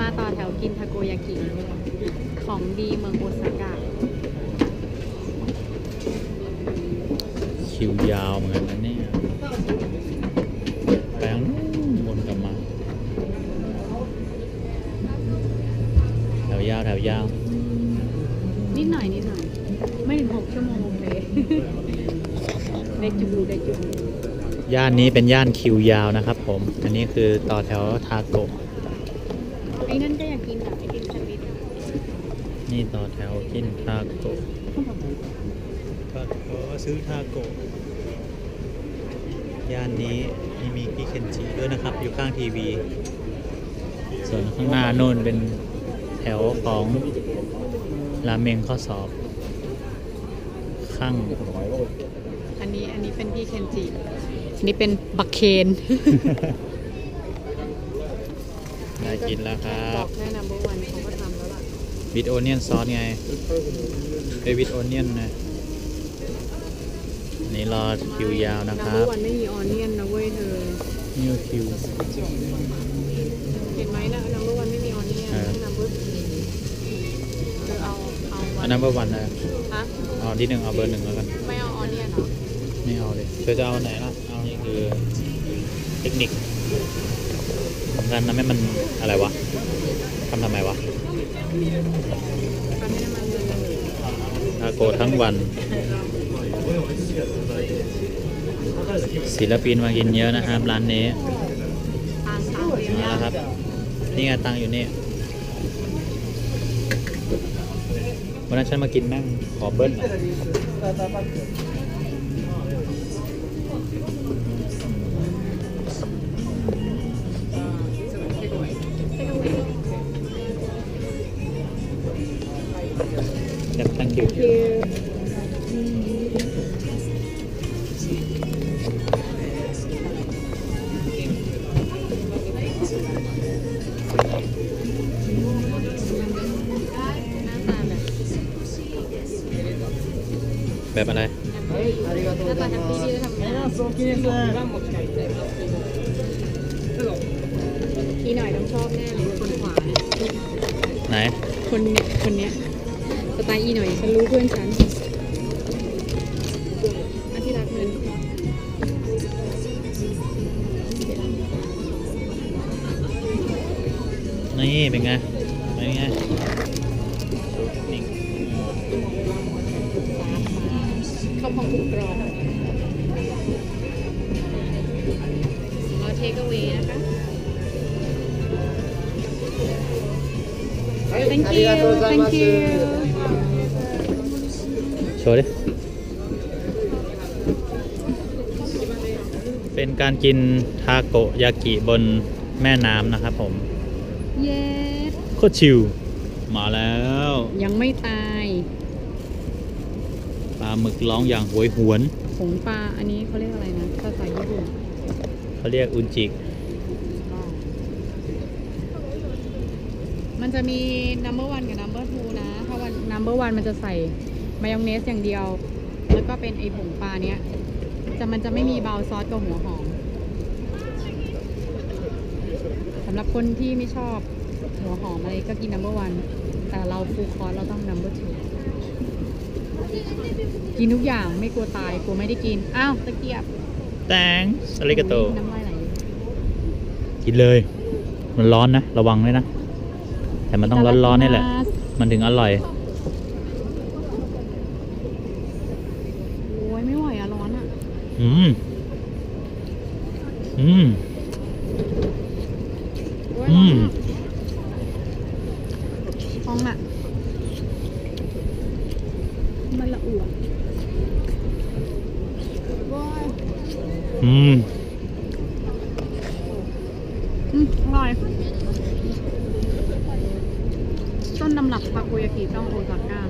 มาต่อแถวกินทาโกยากิของดีเมืองโอซาก้าคิวยาวเหมือนกันนะเนี่ยแปลงนู้นวนกลับมาแถวยาวแถวยาว นิดหน่อยนิดหน่อย ไม่ถึงหกชั่วโมงเลยได้จุบูได้จุบูย่านนี้เป็นย่านคิวยาวนะครับผม อันนี้คือต่อแถวทาโกะ ไอ้นั่นก็อยากกินแบบไอติมแซนด์วิชอะนี่ต่อแถวกินทาโกะก็ขอซื้อทาโกะย่านนี้มีมีพี่เคนจิด้วยนะครับ อยู่ข้างทีวี ส่วนข้างหน้าโน่นเป็นแถวของราเมงข้อสอบ ข้าง อันนี้อันนี้เป็นพี่เคนจิ อันนี้เป็นบักเคน ได้กินแล้วครับอบกแค่ number one เขาก็ทำแล้วล่ะวิดโอเนียนซอสไงเอวิดโอเนียนนะอันนี่รอคิวยาวนะครั number บ one ไม่มีออนเนียนนะเว้ยเธอ นิวคิว เห็นไหมนะ number one ไม่มีออนเนียนเออ number เธอเอาเอาอันนั้นเบอร์วันนะฮะเอาที่หนึ่งเอาเบอร์หนึ่งแล้วกัน ไม่เอาออนเนียนเหรอ ไม่เอาเลยเธอจะเอาอันไหนล่ะ เอานี่คือ เทคนิคทำการทำให้มันอะไรวะทำทำไมวะอาโกทั้งวัน ศิลปินมากินเยอะนะครับร้านนี้มาแล้วครับ นี่ไงตังอยู่นี่วันนั้นฉันมากินแม่งขอเบิ้ล แบบแบบอะไรหน้าตาแฮปปี้ที่ได้ทำงานอีหน่อยต้องชอบแน่เลยคนขวาเนี่ยไหน คนคนเนี้ยสไตล์อีหน่อยฉันรู้เพื่อนฉันอัน ที่รักเงินนี่เป็นไง เป็นไงนี่ข้าวพองกรุบกรอบรอเทคเอาไว้นะคะ thank you thank you โชว์ดิ เป็นการกินทาโกยากิบนแม่น้ำนะครับผมเย้โคตรชิลมาแล้ว ยังไม่ตายปลาหมึกร้องอย่างโหวยหวนผงปลาอันนี้เขาเรียกอะไรนะภาษาญี่ปุ่นเขาเรียกอุนจิมันจะมี number one กับ number two นะ ถ้าวัน number one มันจะใส่ มายองเนสอย่างเดียว แล้วก็เป็นไอผงปลาเนี้ย จะมันจะไม่มีเบาซอสกับหัวหอมสำหรับคนที่ไม่ชอบหัวหอมอะไรก็กิน number one แต่เราฟูคอร์สเราต้อง number two กินทุกอย่างไม่กลัวตายกลัวไม่ได้กิน อ้าวตะเกียบแตงสลิกาโตอุ๊ยน้ำลายไหลกินเลย มันร้อนนะ ระวังด้วยนะ แต่มันต้องร้อนๆนี่แหละ มันถึงอร่อย โอ้ยไม่ไหวอะร้อนอะ อืม อืมโอ้ยอืร้อนมอะฟองอะมันละอุอะโอ้ยอืม อืมอร่อย ต้นตำรับทาโกยากิต้องโอซาก้า